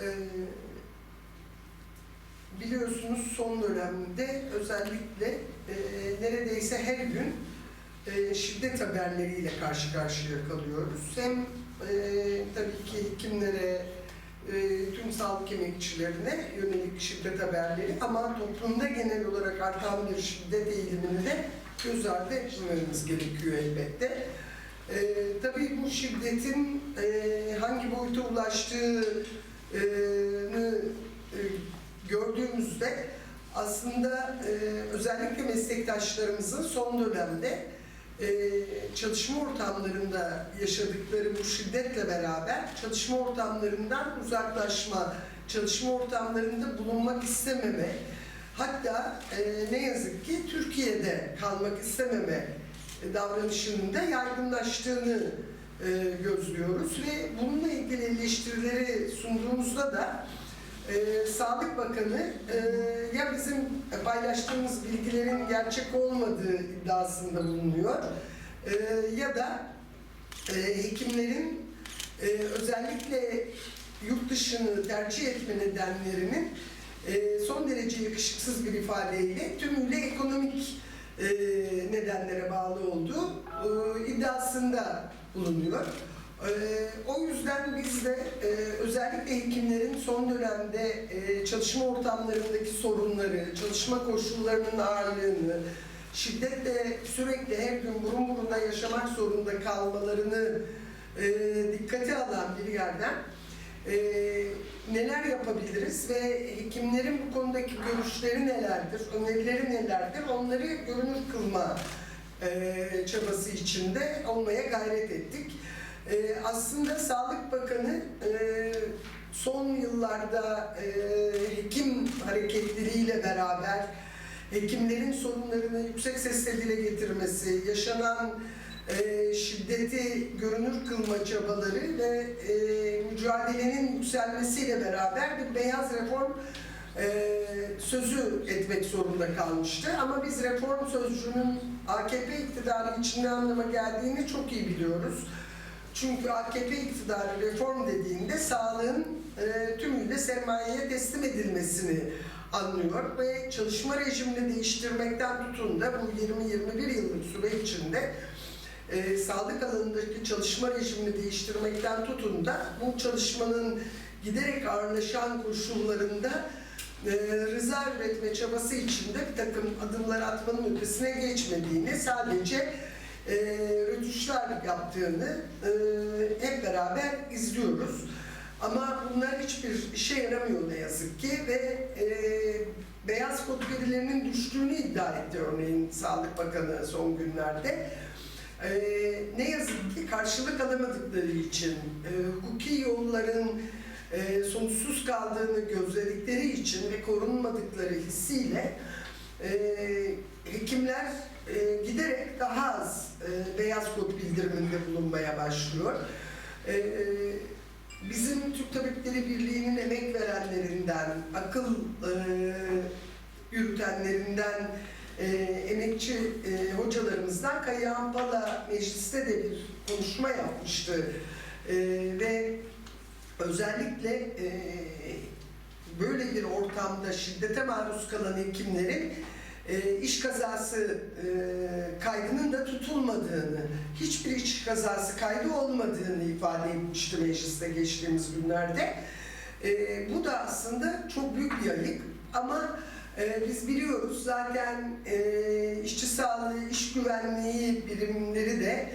Ee, biliyorsunuz son dönemde özellikle e, neredeyse her gün e, şiddet haberleriyle karşı karşıya kalıyoruz. Hem e, tabii ki hekimlere, tüm sağlık emekçilerine yönelik şiddet haberleri ama toplumda genel olarak artan bir şiddet eğilimini de göz ardı etmememiz gerekiyor elbette. E, tabii bu şiddetin e, hangi boyuta ulaştığını e, gördüğümüzde aslında e, özellikle meslektaşlarımızın son dönemde e, çalışma ortamlarında yaşadıkları bu şiddetle beraber çalışma ortamlarından uzaklaşma, çalışma ortamlarında bulunmak istememe, hatta ne yazık ki Türkiye'de kalmak istememe davranışının da yaygınlaştığını e, gözlüyoruz ve bununla ilgili eleştirileri sunduğumuzda da e, Sağlık Bakanı e, ya bizim paylaştığımız bilgilerin gerçek olmadığı iddiasında bulunuyor e, ya da e, hekimlerin e, özellikle yurt dışını tercih etme nedenlerinin e, son derece yakışıksız bir ifadeyle tümüyle ekonomik e, nedenlere bağlı olduğu e, iddiasında bulunuyor. Ee, o yüzden biz de e, özellikle hekimlerin son dönemde e, çalışma ortamlarındaki sorunları, çalışma koşullarının ağırlığını, şiddetle sürekli her gün burun buruna yaşamak zorunda kalmalarını e, dikkate alan bir yerden neler yapabiliriz ve hekimlerin bu konudaki görüşleri nelerdir, önerileri nelerdir onları görünür kılma e, çabası içinde olmaya gayret ettik. Ee, aslında Sağlık Bakanı e, son yıllarda e, hekim hareketliliğiyle beraber hekimlerin sorunlarını yüksek sesle dile getirmesi, yaşanan e, şiddeti görünür kılma çabaları ve e, mücadelenin yükselmesiyle beraber bir beyaz reform e, sözü etmek zorunda kalmıştı. Ama biz reform sözcüğünün AKP iktidarı için ne anlama geldiğini çok iyi biliyoruz. Çünkü AKP iktidarı reform dediğinde sağlığın e, tümüyle sermayeye teslim edilmesini anlıyor ve çalışma rejimini değiştirmekten tutun da bu 20-21 yıllık süre içinde e, sağlık alanındaki çalışma rejimini değiştirmekten tutun da bu çalışmanın giderek ağırlaşan koşullarında e, rıza üretme çabası içinde bir takım adımlar atmanın ötesine geçmediğini sadece e, rötuşlar yaptığını e, hep beraber izliyoruz. Ama bunlar hiçbir işe yaramıyor ne yazık ki ve e, beyaz kod verilerinin düştüğünü iddia etti örneğin Sağlık Bakanı son günlerde. E, ne yazık ki karşılık alamadıkları için e, hukuki yolların e, sonuçsuz kaldığını gözledikleri için ve korunmadıkları hissiyle e, hekimler e, giderek daha az e, beyaz kod bildiriminde bulunmaya başlıyor. E, e, bizim Türk Tabipleri Birliği'nin emek verenlerinden, akıl e, yürütenlerinden, e, emekçi e, hocalarımızdan Kayahan Pala mecliste de bir konuşma yapmıştı. E, ve özellikle e, böyle bir ortamda şiddete maruz kalan hekimlerin e, iş kazası e, kaydının da tutulmadığını, hiçbir iş kazası kaydı olmadığını ifade etmişti mecliste geçtiğimiz günlerde. E, bu da aslında çok büyük bir ayık ama e, biz biliyoruz zaten e, işçi sağlığı, iş güvenliği birimleri de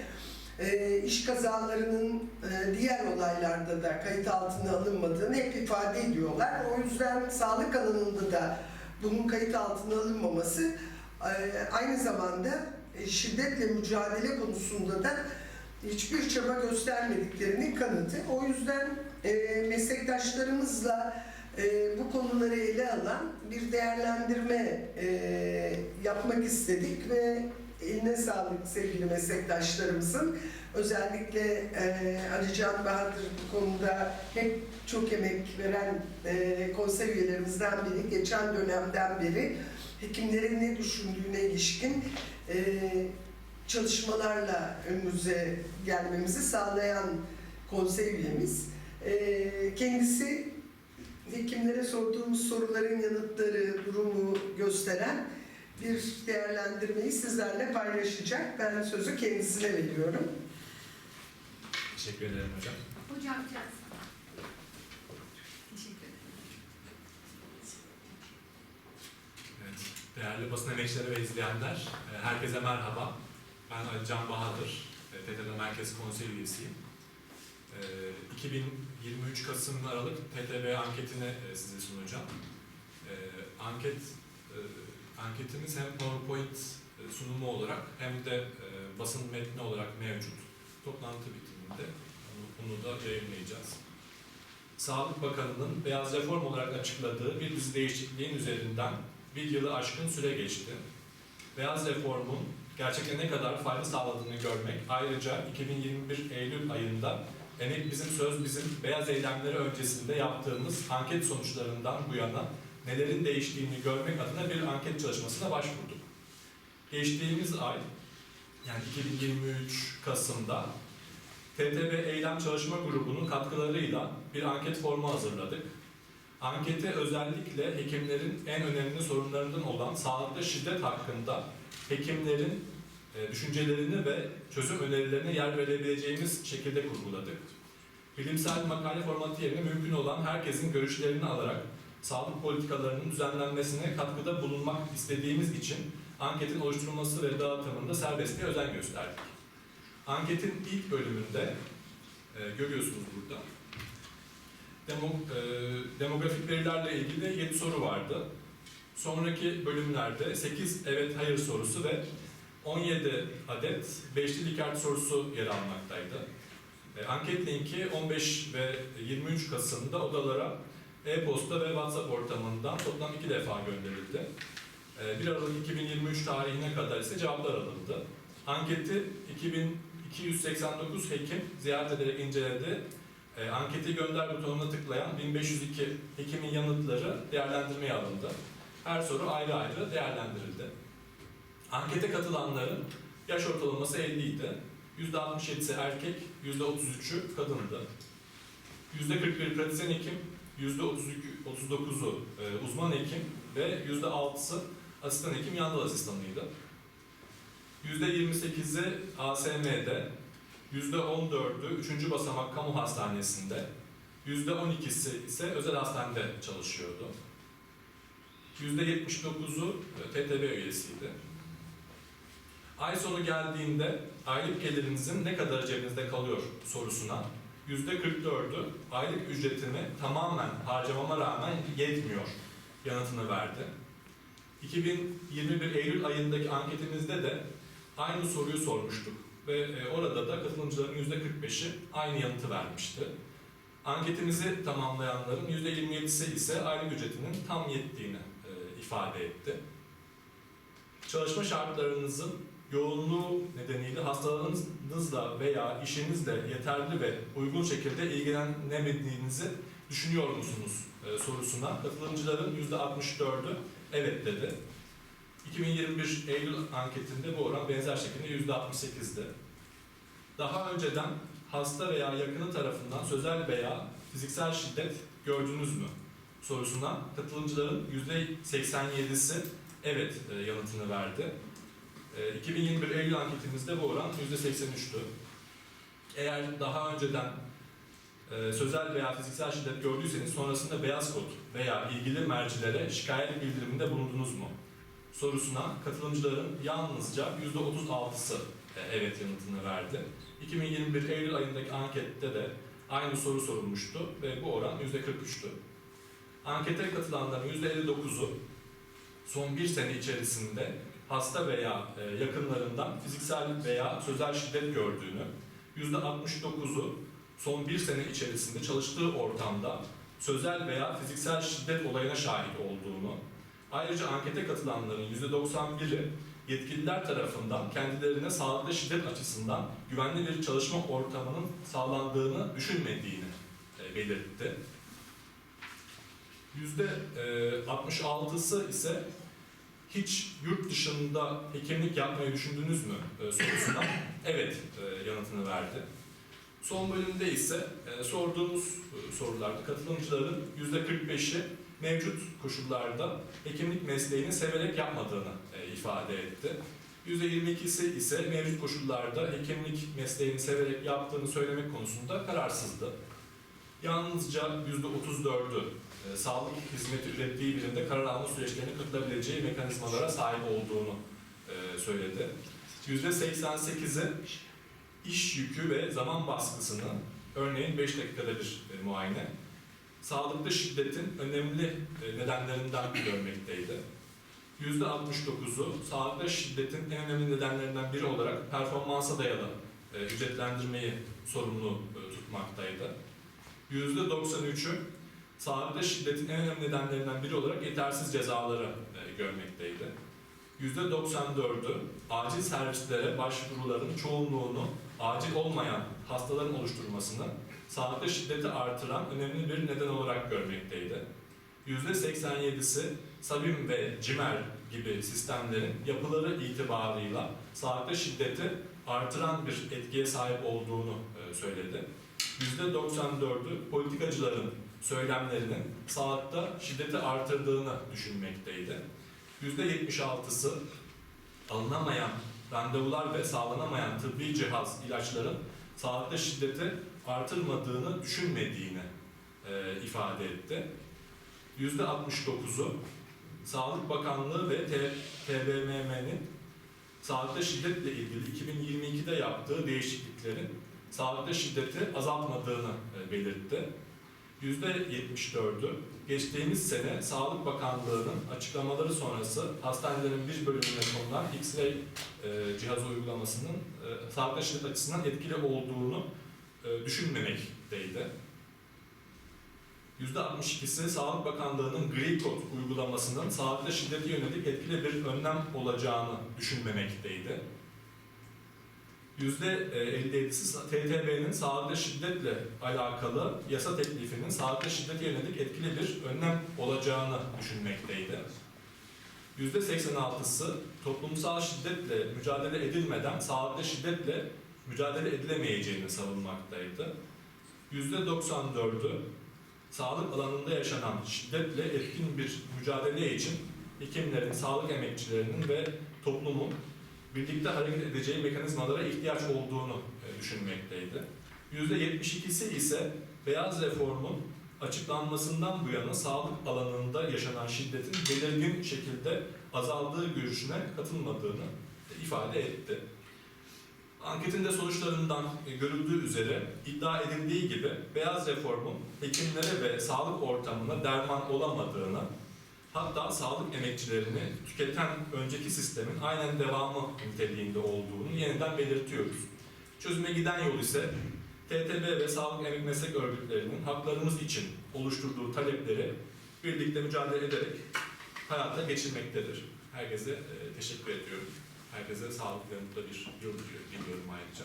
e, iş kazalarının e, diğer olaylarda da kayıt altına alınmadığını hep ifade ediyorlar. O yüzden sağlık alanında da bunun kayıt altına alınmaması e, aynı zamanda e, şiddetle mücadele konusunda da hiçbir çaba göstermediklerinin kanıtı. O yüzden e, meslektaşlarımızla bu konuları ele alan bir değerlendirme yapmak istedik ve eline sağlık sevgili meslektaşlarımızın. Özellikle e, Ali Can Bahadır bu konuda hep çok emek veren e, konsey üyelerimizden biri. Geçen dönemden beri hekimlerin ne düşündüğüne ilişkin e, çalışmalarla önümüze gelmemizi sağlayan konsey üyemiz. E, kendisi hekimlere sorduğumuz soruların yanıtları, durumu gösteren bir değerlendirmeyi sizlerle paylaşacak. Ben sözü kendisine veriyorum. Teşekkür ederim hocam. Hocam biraz. Teşekkür ederim. Evet, değerli basın emekçileri ve izleyenler, e, herkese merhaba. Ben Ali Can Bahadır, e, TTB Merkez Konsey üyesiyim. E, 2023 Kasım Aralık TTB anketini e, size sunacağım. E, Anket e, anketimiz hem PowerPoint e, sunumu olarak hem de e, basın metni olarak mevcut. Toplantı bitiminde onu da yayınlayacağız. Sağlık Bakanı'nın beyaz reform olarak açıkladığı bir dizi değişikliğin üzerinden bir yılı aşkın süre geçti. Beyaz reformun gerçekten ne kadar fayda sağladığını görmek, ayrıca 2021 Eylül ayında Emek Bizim Söz Bizim beyaz eylemleri öncesinde yaptığımız anket sonuçlarından bu yana nelerin değiştiğini görmek adına bir anket çalışmasına başvurduk. Geçtiğimiz ay, yani 2023 Kasım'da TTB Eylem Çalışma Grubu'nun katkılarıyla bir anket formu hazırladık. Ankete özellikle hekimlerin en önemli sorunlarından olan sağlıkta şiddet hakkında hekimlerin e, düşüncelerini ve çözüm önerilerine yer verebileceğimiz şekilde kurguladık. Bilimsel makale formatı yerine mümkün olan herkesin görüşlerini alarak sağlık politikalarının düzenlenmesine katkıda bulunmak istediğimiz için anketin oluşturulması ve dağıtımında serbestliğe özen gösterdik. Anketin ilk bölümünde e, görüyorsunuz burada demo, e, demografik verilerle ilgili 7 soru vardı. Sonraki bölümlerde 8 evet hayır sorusu ve 17 adet beşli Likert sorusu yer almaktaydı. E, anket linki 15 ve 23 Kasım'da odalara e-posta ve WhatsApp ortamından toplam iki defa gönderildi. E, 1 Aralık 2023 tarihine kadar ise cevaplar alındı. Anketi 2289 hekim ziyaret ederek inceledi e, anketi gönder butonuna tıklayan 1502 hekimin yanıtları değerlendirmeye alındı. Her soru ayrı ayrı değerlendirildi. Ankete katılanların yaş ortalaması 50 idi. %67'si erkek, %33'ü kadındı. %41 pratisyen hekim, %39'u e, uzman hekim ve %6'sı asistan hekim yan dal asistanıydı. %28'i ASM'de, %14'ü 3. basamak kamu hastanesinde, %12'si ise özel hastanede çalışıyordu. %79'u TTB üyesiydi. Ay sonu geldiğinde aylık gelirinizin ne kadar cebinizde kalıyor sorusuna %44'ü aylık ücretimi tamamen harcamama rağmen yetmiyor yanıtını verdi. 2021 Eylül ayındaki anketimizde de aynı soruyu sormuştuk ve e, orada da katılımcıların %45'i aynı yanıtı vermişti. Anketimizi tamamlayanların %27'si ise aylık ücretinin tam yettiğini e, ifade etti. Çalışma şartlarınızın yoğunluğu nedeniyle hastalığınızla veya işinizle yeterli ve uygun şekilde ilgilenemediğinizi düşünüyor musunuz e, sorusuna katılımcıların %64'ü evet dedi. 2021 Eylül anketinde bu oran benzer şekilde %68'di. Daha önceden hasta veya yakını tarafından sözel veya fiziksel şiddet gördünüz mü sorusuna katılımcıların %87'si evet e, yanıtını verdi. E, 2021 Eylül anketimizde bu oran %83'tü. Eğer daha önceden e, sözel veya fiziksel şiddet gördüyseniz sonrasında beyaz kod veya ilgili mercilere şikayet bildiriminde bulundunuz mu? sorusuna katılımcıların yalnızca %36'sı e, evet yanıtını verdi. 2021 Eylül ayındaki ankette de aynı soru sorulmuştu ve bu oran %43'tü. Ankete katılanların %59'u son bir sene içerisinde hasta veya e, yakınlarından fiziksel veya sözel şiddet gördüğünü, %69'u son bir sene içerisinde çalıştığı ortamda sözel veya fiziksel şiddet olayına şahit olduğunu, Ayrıca ankete katılanların %91'i yetkililer tarafından kendilerine sağlıklı şiddet açısından güvenli bir çalışma ortamının sağlandığını düşünmediğini e, belirtti. %66'sı ise hiç yurt dışında hekimlik yapmayı düşündünüz mü e, sorusuna evet e, yanıtını verdi. Son bölümde ise e, sorduğumuz e, sorularda katılımcıların %45'i mevcut koşullarda hekimlik mesleğini severek yapmadığını e, ifade etti. %22'si ise mevcut koşullarda hekimlik mesleğini severek yaptığını söylemek konusunda kararsızdı. Yalnızca %34'ü e, sağlık hizmeti ürettiği birimde karar alma süreçlerini katılabileceği mekanizmalara sahip olduğunu e, söyledi. %88'i iş yükü ve zaman baskısını örneğin 5 dakikada bir e, muayene, sağlıkta şiddetin önemli e, nedenlerinden görmekteydi. %69'u sağlıkta şiddetin en önemli nedenlerinden biri olarak performansa dayalı ücretlendirmeyi sorumlu tutmaktaydı. %93'ü sağlıkta şiddetin en önemli nedenlerinden biri olarak yetersiz cezaları e, görmekteydi. %94'ü acil servislere başvuruların çoğunluğunu acil olmayan hastaların oluşturmasını sağlıkta şiddeti artıran önemli bir neden olarak görmekteydi. %87'si Sabim ve CİMER gibi sistemlerin yapıları itibarıyla sağlıkta şiddeti artıran bir etkiye sahip olduğunu e, söyledi. %94'ü politikacıların söylemlerinin sağlıkta şiddeti artırdığını düşünmekteydi. %76'sı alınamayan randevular ve sağlanamayan tıbbi cihaz ilaçların sağlıkta şiddeti artırmadığını düşünmediğini e, ifade etti. %69'u Sağlık Bakanlığı ve TBMM'nin sağlıkta şiddetle ilgili 2022'de yaptığı değişikliklerin sağlıkta şiddeti azaltmadığını e, belirtti. %74'ü geçtiğimiz sene Sağlık Bakanlığı'nın açıklamaları sonrası hastanelerin bir bölümüne konulan X-ray e, cihazı uygulamasının e, sağlıkta şiddet açısından etkili olduğunu e, düşünmemekteydi. %62'si Sağlık Bakanlığı'nın gri kod uygulamasının sağlıkta şiddete yönelik etkili bir önlem olacağını düşünmemekteydi. %57'si TTB'nin sağlıkta şiddetle alakalı yasa teklifinin sağlıkta şiddete yönelik etkili bir önlem olacağını düşünmekteydi. %86'sı toplumsal şiddetle mücadele edilmeden sağlıkta şiddetle mücadele edilemeyeceğini savunmaktaydı. %94'ü sağlık alanında yaşanan şiddetle etkin bir mücadele için hekimlerin, sağlık emekçilerinin ve toplumun birlikte hareket edeceği mekanizmalara ihtiyaç olduğunu e, düşünmekteydi. %72'si ise beyaz reformun açıklanmasından bu yana sağlık alanında yaşanan şiddetin belirgin şekilde azaldığı görüşüne katılmadığını ifade etti. Anketin de sonuçlarından e, görüldüğü üzere iddia edildiği gibi beyaz reformun hekimlere ve sağlık ortamına derman olamadığını, hatta sağlık emekçilerini tüketen önceki sistemin aynen devamı niteliğinde olduğunu yeniden belirtiyoruz. Çözüme giden yol ise TTB ve sağlık emek meslek örgütlerinin haklarımız için oluşturduğu talepleri birlikte mücadele ederek hayata geçirmektedir. Herkese e, teşekkür ediyorum. Herkese mutlu bir yıl diliyorum ayrıca.